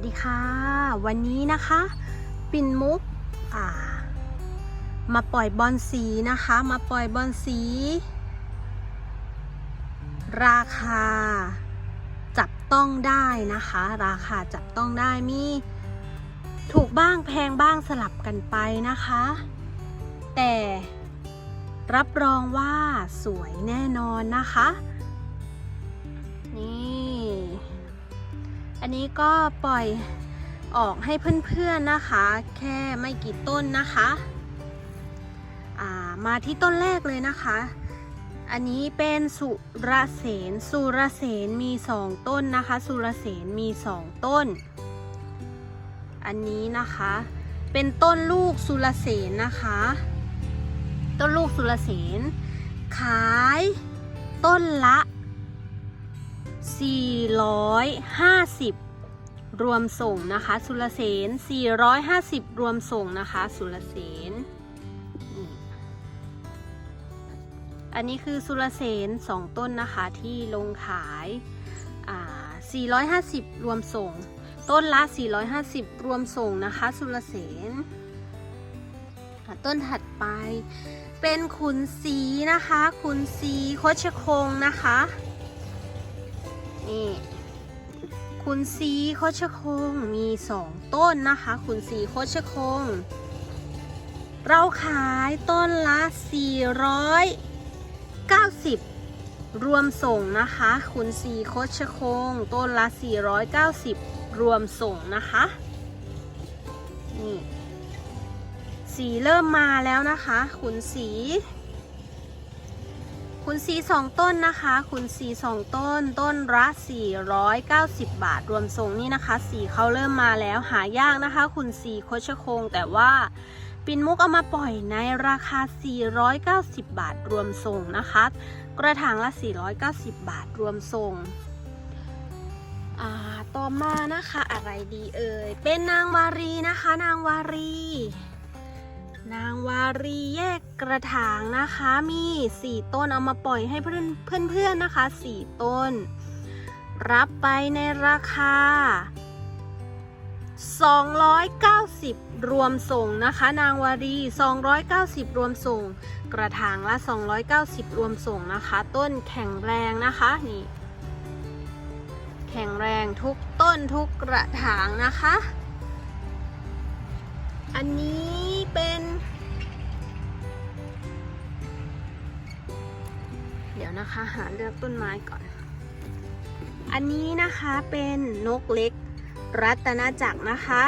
สดีค่ะ วันนี้นะคะ ปิ่นมุกอ่า มาปล่อยบอลสีนะคะ มาปล่อยบอลสี ราคา จับต้องได้นะคะ ราคาจับต้องได้มี ถูกบ้างแพงบ้างสลับกันไปนะคะ แต่รับรองว่าสวยแน่นอนนะคะ นี่ อันนี้ก็ปล่อยออกให้เพื่อนๆนะคะ แค่ไม่กี่ต้นนะคะามาที่ต้นแรกเลยนะคะ อันนี้เป็นสุรเสนสุรเสนมีสองต้นนะคะ สุรเสนมีสองต้น อันนี้นะคะ เป็นต้นลูกสุรเสนนะคะ ต้นลูกสุรเสนขายต้นละ 450 รวมส่งนะคะ สุรเสน450 รวมส่งนะคะ สุรเสณีอันนี้คือสุรเสน2 ต้นนะคะที่ลงขายอ่า450 รวมส่ง ต้นละ 450 รวมส่งนะคะ สุรเสนต้นถัดไป เป็นขุนสีนะคะ ขุนสีโคชคงนะคะ นี่ คุณซีโคชคงมีสองต้นนะคะ คุณซีโคชคง เราขายต้นละ 490 รวมส่งนะคะ คุณซีโคชคง ต้นละ 490 รวมส่งนะคะ นี่ สีเริ่มมาแล้วนะคะ คุณสี คุณสีสองต้นนะคะคุณสีสองต้น ต้นละ490 บาท รวมส่งนี่นะคะ สีเขาเริ่มมาแล้วหายากนะคะคุณสีโคชโคง แต่ว่าปินมุกเอามาปล่อยในราคา 490 บาท รวมส่งนะคะ กระถางละ 490 บาท รวมส่งอ่าต่อมานะคะอะไรดีเอ่ย เป็นนางวารีนะคะ นางวารี นางวารีแยกกระถางนะคะ มี 4 ต้นเอามาปล่อยให้เพื่อนเพื่อนๆนะคะ 4 ต้น รับไปในราคา 290 รวมส่งนะคะ นางวารี 290 รวมส่ง กระถางละ 290 รวมส่งนะคะ ต้นแข็งแรงนะคะนี่แข็งแรงทุกต้นทุกกระถางนะคะ อันนี้ ยวนะคะ หาเลือกต้นไม้ก่อน อันนี้นะคะเป็นนกเล็กรัตนจักรนะคะ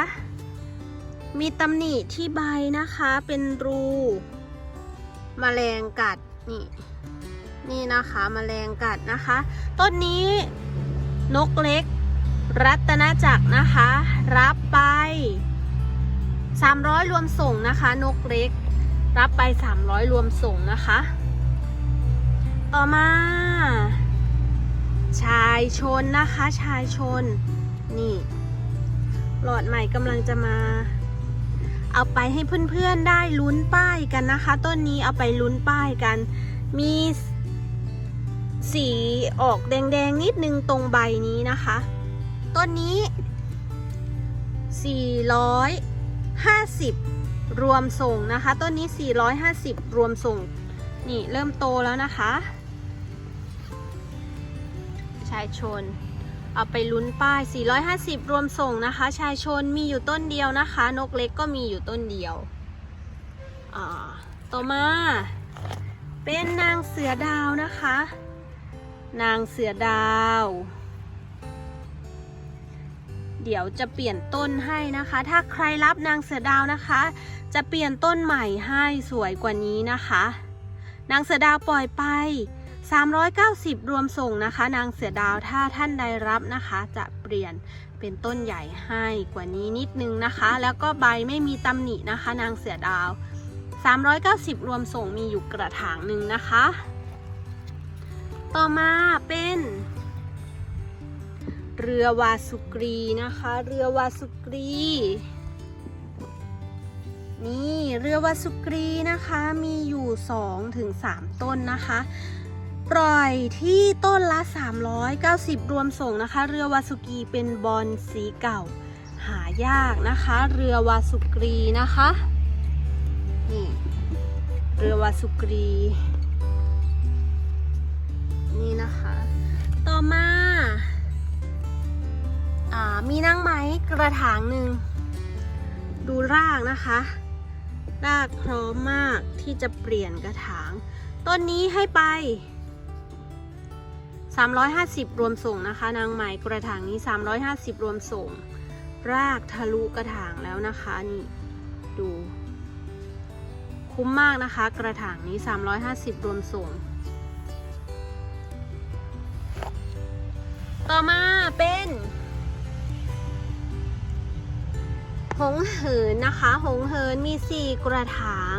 มีตำหนิที่ใบนะคะเป็นรูมแมลงกัดนี่นี่นะคะมแมลงกัดนะคะ ต้นนี้นกเล็ก รัตนจักรนะคะ รับไป 300 รวมส่งนะคะ นกเล็ก รับไป 300 รวมส่งนะคะ ต่อมา ชายชนนะคะ ชายชน นี่ หลอดใหม่กำลังจะมา เอาไปให้เพื่อนๆได้ลุ้นป้ายกันนะคะ ต้นนี้เอาไปลุ้นป้ายกัน มีสีออกแดงๆนิดนึงตรงใบนี้นะคะ ต้นนี้ 450 รวมส่งนะคะ ต้นนี้ 450 รวมส่ง นี่เริ่มโตแล้วนะคะ ชายชน เอาไปลุ้นป้าย 450 รวมส่งนะคะ ชายชนมีอยู่ต้นเดียวนะคะ นกเล็กก็มีอยู่ต้นเดียว ต่อมา เป็นนางเสือดาวนะคะ นางเสือดาว เดี๋ยวจะเปลี่ยนต้นให้นะคะ ถ้าใครรับนางเสือดาวนะคะ จะเปลี่ยนต้นใหม่ให้สวยกว่านี้นะคะ นางเสือดาวปล่อยไป 390 รวมส่งนะคะ นางเสือดาวถ้าท่านใดรับนะคะ จะเปลี่ยนเป็นต้นใหญ่ให้กว่านี้นิดนึงนะคะ แล้วก็ใบไม่มีตำหนินะคะ นางเสือดาว 390 รวมส่งมีอยู่กระถางหนึ่งนะคะ ต่อมาเป็น เรือวาสุกรีนะคะ เรือวาสุกรีนี่เรือวาสุกรีนะคะมีอยู่2ถึง3ต้นนะคะ ปล่อยที่ต้นละ 390 รวมส่งนะคะ เรือวาสุกีเป็นบอลสีเก่า หายากนะคะ เรือวาสุกรีนะคะนี่เรือวาสุกรี นี่นะคะ ต่อมาอ่ามีนางไม้กระถางหนึ่งดูรากนะคะ รากพร้อมมากที่จะเปลี่ยนกระถาง ต้นนี้ให้ไป 350 รวมส่งนะคะ นางไหมกระถางนี้ 350 รวมส่ง รากทะลุกระถางแล้วนะคะนี่ดู คุ้มมากนะคะ กระถางนี้ 350 รวมส่ง ต่อมาเป็นหงเหินนะคะ หงเหินมี 4 กระถาง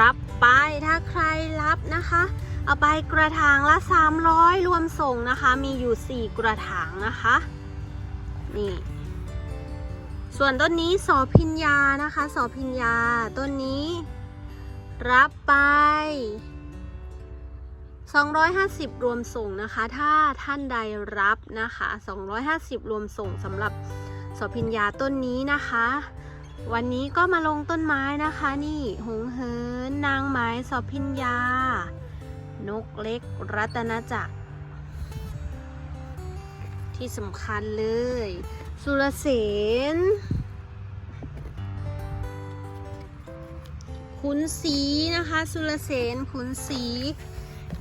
รับไปถ้าใครรับนะคะ เอาไปกระถางละ 300 รวมส่งนะคะ มีอยู่ 4 กระถางนะคะ นี่ ส่วนต้นนี้สอพิญญานะคะสอพิญญาต้นนี้ รับไป 250 รวมส่งนะคะ ถ้าท่านใดรับนะคะ 250 รวมส่งสำหรับสอพิญญาต้นนี้นะคะ วันนี้ก็มาลงต้นไม้นะคะ นี่หงเหินนางไม้สอพิญญา นกเล็กรัตนจักร ที่สำคัญเลย สุรเสนขุนศรีนะคะ สุรเสนขุนศรี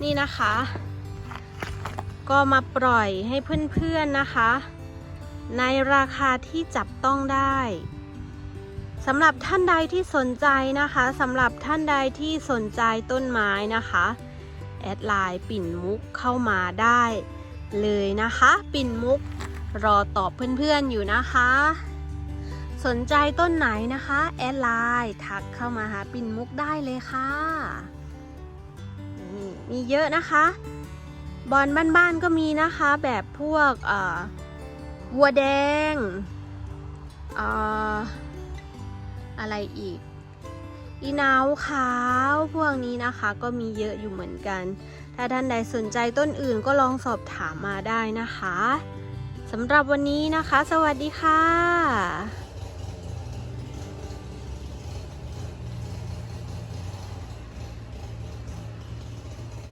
นี่นะคะ ก็มาปล่อยให้เพื่อนๆนะคะ ในราคาที่จับต้องได้สำหรับท่านใดที่สนใจนะคะสำหรับท่านใดที่สนใจต้นไม้นะคะ แอดไลน์ปิ่นมุกเข้ามาได้เลยนะคะ ปิ่นมุกรอตอบเพื่อนๆอยู่นะคะ สนใจต้นไหนนะคะ แอดไลน์ทักเข้ามาหาปิ่นมุกได้เลยค่ะนี่มีเยอะนะคะ บอลบ้านๆก็มีนะคะ แบบพวกอ่อวัวแดงออะไรอีก อีนาวขาวพวกนี้นะคะก็มีเยอะอยู่เหมือนกัน ถ้าท่านใดสนใจต้นอื่นก็ลองสอบถามมาได้นะคะสำหรับวันนี้นะคะ สวัสดีค่ะ